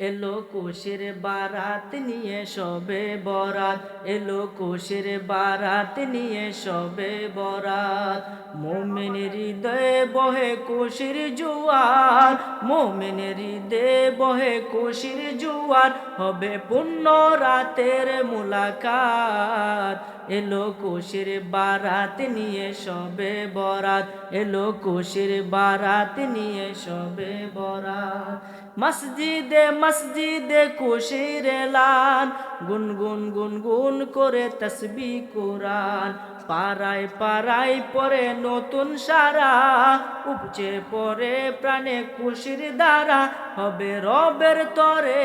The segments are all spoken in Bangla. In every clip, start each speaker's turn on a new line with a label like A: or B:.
A: এলো কোষের বারাত নিয়ে সবে বরাত। এলো কোষের বারাত নিয়ে সবে বরাত। মোমেনের হৃদয়ে বহে কোষের জুয়ার। মোমেনের হৃদয়ে বহে কোষের জুয়ার। হবে পুণ্য রাতের মুলাকাত। এলো কোষের বারাত নিয়ে সবে বরাত। এলো কোষের বারাত নিয়ে সবে বরাত। মসজিদে মসজিদে খুশির গুন গুনগুন গুনগুন করে তসবি কোরআন। পাড়ায় পাড়ায় পরে নতুন সারা, উপচে পরে প্রাণে খুশির দ্বারা, হবে রবের তরে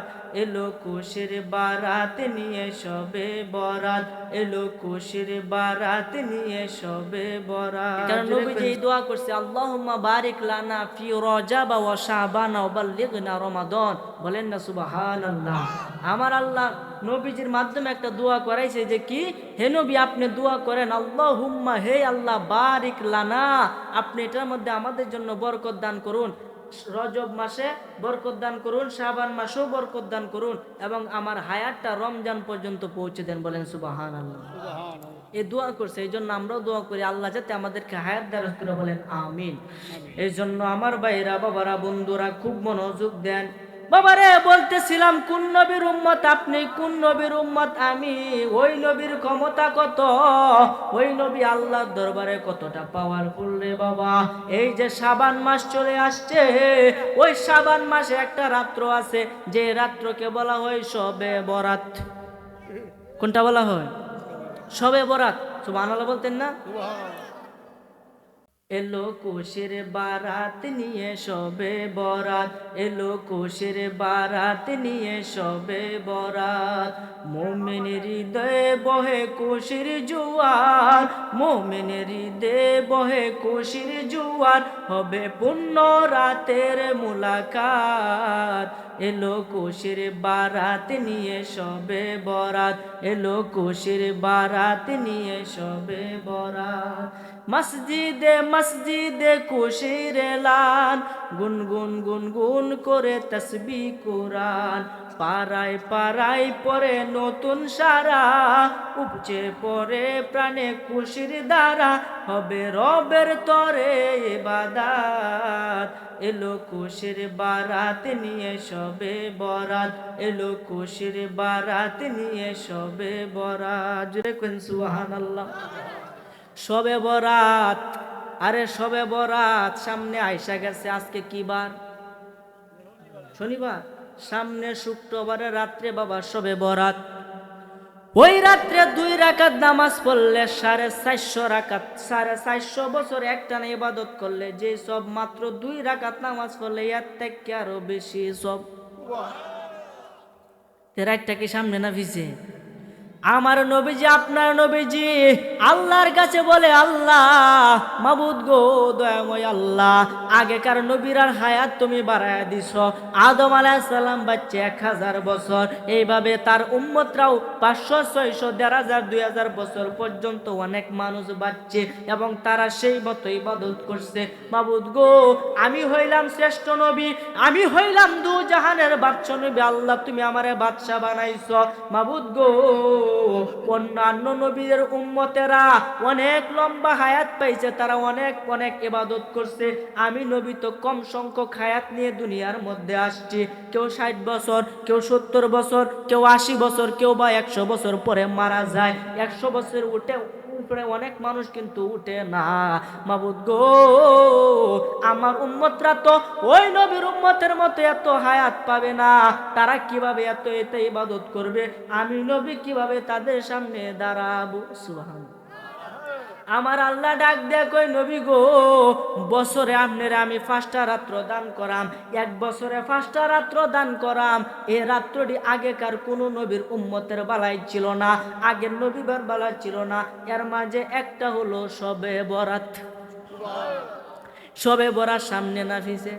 A: ইবাদাত এলো কুশির বারাত নিয়ে সবে বরাত। এলো কুশির বারাত নিয়ে সবে বরাত। কারণ নবীজি এই দোয়া করছে আল্লাহুম্মা বারিক লানা ফি রজাব ওয়া শাবান ওয়া বাল্লিগনা রমাদান। বলেন না সুবহানাল্লাহ। আমার আল্লাহ নবীজির মাধ্যমে একটা দোয়া করাইছে যে কি হে নবী আপনি দোয়া করেন আল্লাহুম্মা হে আল্লাহ বারিক লানা। আপনি এটার মধ্যে আমাদের জন্য বরকত দান করুন। রজব মাসে বরকত দান করুন শাহবান মাসেও বরকত দান করুন এবং আমার হায়াতটা রমজান পর্যন্ত পৌঁছে দেন বলেন সুবাহান আল্লাহ এই দোয়া করছে এই জন্য আমরাও দোয়া করি আল্লাহ যাতে আমাদেরকে হায়াত দ্বারা করে বলেন আমিন। এই জন্য আমার ভাইরা বাবারা বন্ধুরা খুব মনোযোগ দেন। বাবারে, বলতেছিলাম, কোন নবীর উম্মত আপনি, কোন নবীর উম্মত আমি? ওই নবীর ক্ষমতা কত? ওই নবী আল্লাহর দরবারে কতটা পাওয়ারফুল রে বাবা? এই যে সাবান মাস চলে আসছে, ওই সাবান মাসে একটা রাত্র আছে, যে রাত্রকে বলা হয় সবে বরাত। কোনটা বলা হয়? সবে বরাত। সুবহানাল্লাহ বলতেন না? এলো কোষের বারাত নিয়ে সবে বরাত। এলো কোষের বারাত নিয়ে সবে বরাত। মোমেনের হৃদয়ে বহে কোষের জুয়ার। মোমেনের হৃদয়ে বহে কোষের জুয়ার। হবে পুণ্য রাতের মুলাকাত। এলো কুশির বারাত নিয়ে সবে বরাত। এলো কুশির বারাত নিয়ে সবে বরাত। মসজিদে মসজিদে কোষের লান গুনগুন গুনগুন করে তসবি কোরআন। পাড়ায় পাড়ায় পরে নতুন সারা, উপচে পরে প্রাণে খুশির দ্বারা, হবে রবের তরে ইবাদাত। এলো কুশির বারাত নিয়ে সবে বরাত, এলো কুশির বারাত নিয়ে সবে বরাত। সুবহানাল্লাহ। সবে বরাত, আরে সবে বরাত, সামনে আইসা গেছে, আজকে কি বার? শনিবার? সামনে শুক্রবারে রাত্রে বাবা সবে বরাত। ওই রাত্রে দুই রাকাত নামাজ পড়লে সাড়ে চারশো রাকাত সাড়ে চারশো বছর একটা ইবাদত করলে যে সব মাত্র দুই রাকাত নামাজ পড়লে এর থেকে আরও বেশি সব। একটা কি সামনে না ভিজে? আমার নবীজি, আপনার নবীজি, আল্লাহর কাছে বলে, আল্লাহ, মাবুদ গো, দয়াময় আল্লাহ, আগেকার নবীরার হায়াত তুমি বাড়ায় দিছ। আদম আলাইসাল্লাম বাচ্চা এক হাজার বছর। এইভাবে তার উম্মতরাও পাঁচশো, ছয়শো, দেড় হাজার, দুই হাজার বছর পর্যন্ত অনেক মানুষ বাচ্চে এবং তারা সেই মতো ইবাদত করছে। মাবুদ গো, আমি হইলাম শ্রেষ্ঠ নবী, আমি হইলাম দু জাহানের বাদশা নবী। আল্লাহ, তুমি আমারে বাদশা বানাইছ। মাবুদ গো অন্যান্য নবীদের উম্মতেরা অনেক লম্বা হায়াত পাইছে, তারা অনেক অনেক ইবাদত করছে। আমি নবী তো কম সংখ্যক হায়াত নিয়ে দুনিয়ার মধ্যে আসছি। কেউ ষাট বছর, কেউ সত্তর বছর, কেউ আশি বছর, কেউ বা একশো বছর পরে মারা যায়। একশো বছর উঠে উপরে অনেক মানুষ কিন্তু উঠে, না, মাবুদ গো, আমার উম্মতরা তো ওই নবীর উম্মতের মতো এত হায়াত পাবে না। তারা কীভাবে এত এতে ইবাদত করবে? আমি নবী কীভাবে তাদের সামনে দাঁড়াবো? সুবহান আমার আল্লাহ ডাক দেয়া কই নবী গো, বছরে আপনার আমি পাঁচটা রাত্র দান করাম, এক বছরে পাঁচটা রাত্র দান করাম। এ রাত্রটি আগেকার কোনো নবীর উম্মতের বালাই ছিল না, আগের নবীবার বালাই ছিল না। এর মাঝে একটা হলো, সবে বরাত। সবে বরাত সামনে না ফিসে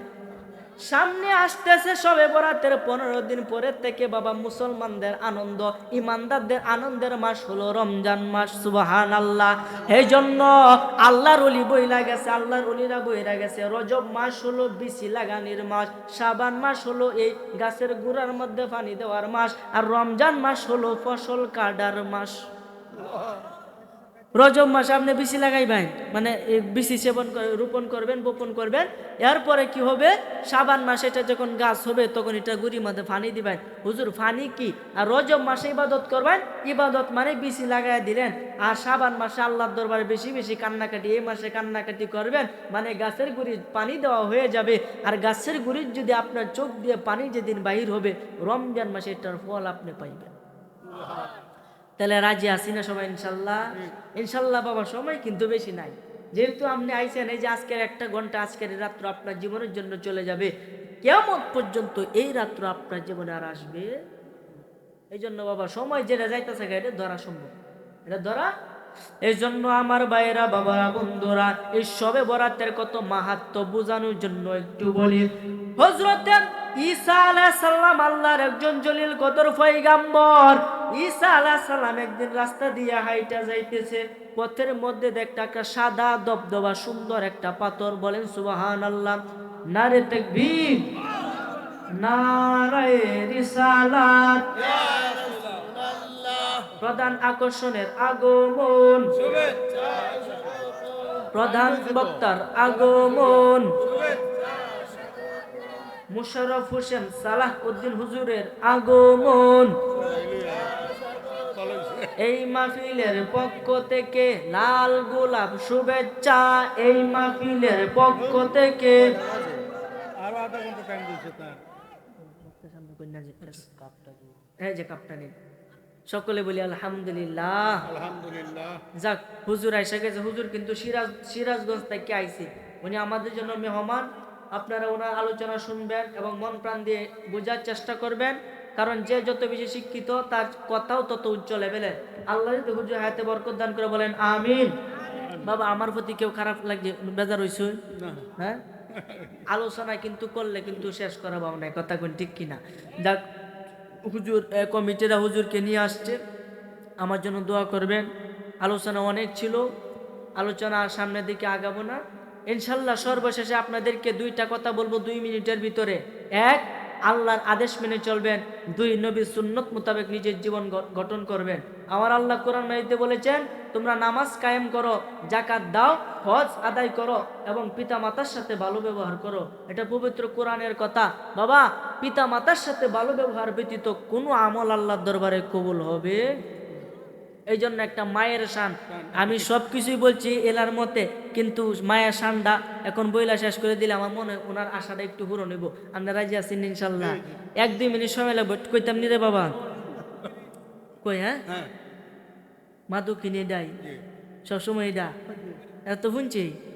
A: সামনে আসতেছে সবে বরাতের পনেরো দিন পরের থেকে বাবা মুসলমানদের আনন্দ, ইমানদারদের আনন্দের মাস হলো রমজান মাস সুবাহান আল্লাহ এই জন্য আল্লাহর অলি বইলা গেছে, আল্লাহর অলিরা বইরা গেছে, রজব মাস হলো বিসি লাগানির মাস সাবান মাস হলো এই গাছের গুড়ার মধ্যে পানি দেওয়ার মাস, আর রমজান মাস হলো ফসল কাটার মাস। রজব মাসে আপনি বিসি লাগাইবেন মানে বিসি সেবন রোপণ করবেন, বোপন করবেন, এরপরে কি হবে? সাবান মাসে এটা যখন গাছ হবে, তখন এটা গুড়ির মধ্যে ফানি দিবেন। হুজুর, ফানি কি? আর রজব মাসে ইবাদত করবেন, ইবাদত মানে বিসি লাগাই দিলেন। আর সাবান মাসে আল্লাহর দরবারে বেশি বেশি কান্নাকাটি, এই মাসে কান্নাকাটি করবেন মানে গাছের গুড়ি পানি দেওয়া হয়ে যাবে। আর গাছের গুড়ির যদি আপনার চোখ দিয়ে পানি যেদিন বাহির হবে, রমজান মাসে এটার ফল আপনি পাইবেন। তাহলে রাজি আছি না সবাই ইনশাল্লাহ? ইনশাল্লাহ বাবা সময় কিন্তু বেশি নাই। যেহেতু আপনি আইছেন এই যে আজকের একটা ঘণ্টা আজকের রাত্র আপনার জীবনের জন্য চলে যাবে। কেমন পর্যন্ত এই রাত্র আপনার জীবনে আর আসবে? এই জন্য বাবা সময় যেটা যাইতেছে এটা ধরা সম্ভব। এটা ধরা? এই জন্য আমার ভাইয়েরা বাবারা বন্ধুরা এই সবে বরাতের কত মাহাত্ম বোঝানোর জন্য একটু বলি। হজরতের ঈসা আলাইহিস সালাম আল্লাহর একজন জলিল কদর পয়গাম্বর ঈসা আলাইহিস সালাম একদিন রাস্তা দিয়া হাইটা যাইতেছে পথের মধ্যে দেখতে একটা সাদা দবদবা সুন্দর একটা পাথর বলেন সুবহানাল্লাহ নারে তাকবীর। নারায়ে রিসালাত। প্রধান আকর্ষণের আগমন। প্রধান বক্তার আগমন। মুশারফ হোসেন সালাহ উদ্দিন হুজুরের আগমন। এই মাহফিলের পক্ষ থেকে লাল গোলাপ শুভেচ্ছা এই মাহফিলের পক্ষ থেকে।
B: আরও আধা ঘণ্টা টাইম দিচ্ছে তার।
A: এই যে কাপটা নিন। সকলে বলি আলহামদুলিল্লাহ।
B: আলহামদুলিল্লাহ।
A: যাক হুজুর আইসা গেছে। হুজুর কিন্তু সিরাজ সিরাজগঞ্জ থেকে আইছে। উনি আমাদের জন্য মেহমান। আপনারা ওনার আলোচনা শুনবেন এবং মন প্রাণ দিয়ে বোঝার চেষ্টা করবেন। কারণ যে যত বেশি শিক্ষিত তার কথাও তত উচ্চ লেভেলের আল্লাহ যদি হুজুর হায়াতে বরকত দান করে বলেন আমিন। বাবা আমার প্রতি কেউ খারাপ লাগছে বেজার হইছে? হ্যাঁ? আলোচনা কিন্তু করলে কিন্তু শেষ করা পাবো না কথা কোন ঠিক কিনা? যাক হুজুর কমিটিরা হুজুরকে নিয়ে আসছে। আমার জন্য দোয়া করবেন। আলোচনা অনেক ছিল আলোচনা সামনের দিকে আগাবো না। ইনশাল্লাহ সর্বশেষে আপনাদেরকে দুইটা কথা বলব দুই মিনিটের ভিতরে। এক আল্লাহর আদেশ মেনে চলবেন, দুই নবী সুন্নত মোতাবেক নিজের জীবন গঠন করবেন। আমার আল্লাহ কোরআন মাইতে বলেছেন, তোমরা নামাজ কায়েম করো জাকাত দাও, হজ আদায় করো এবং পিতা মাতার সাথে ভালো ব্যবহার করো। এটা পবিত্র কোরআনের কথা। বাবা পিতা মাতার সাথে ভালো ব্যবহার ব্যতীত কোনো আমল আল্লাহর দরবারে কবুল হবে? এই জন্য একটা মায়ের শান। আমি সব কিছুই বলছি এলার মতে কিন্তু মায়ের শানটা এখন বইলা শেষ করে দিলে আমার মনে হয় ওনার আশাটা একটু পুরো নেব আমরা রাজি আছি ইনশাল্লাহ? এক দুই মিনিট সময় লাগবে কইতাম নি রে বাবা? কই হ্যাঁ?
B: হ্যাঁ।
A: মাদু কিনে দেয় সবসময় এটা এত শুনছি?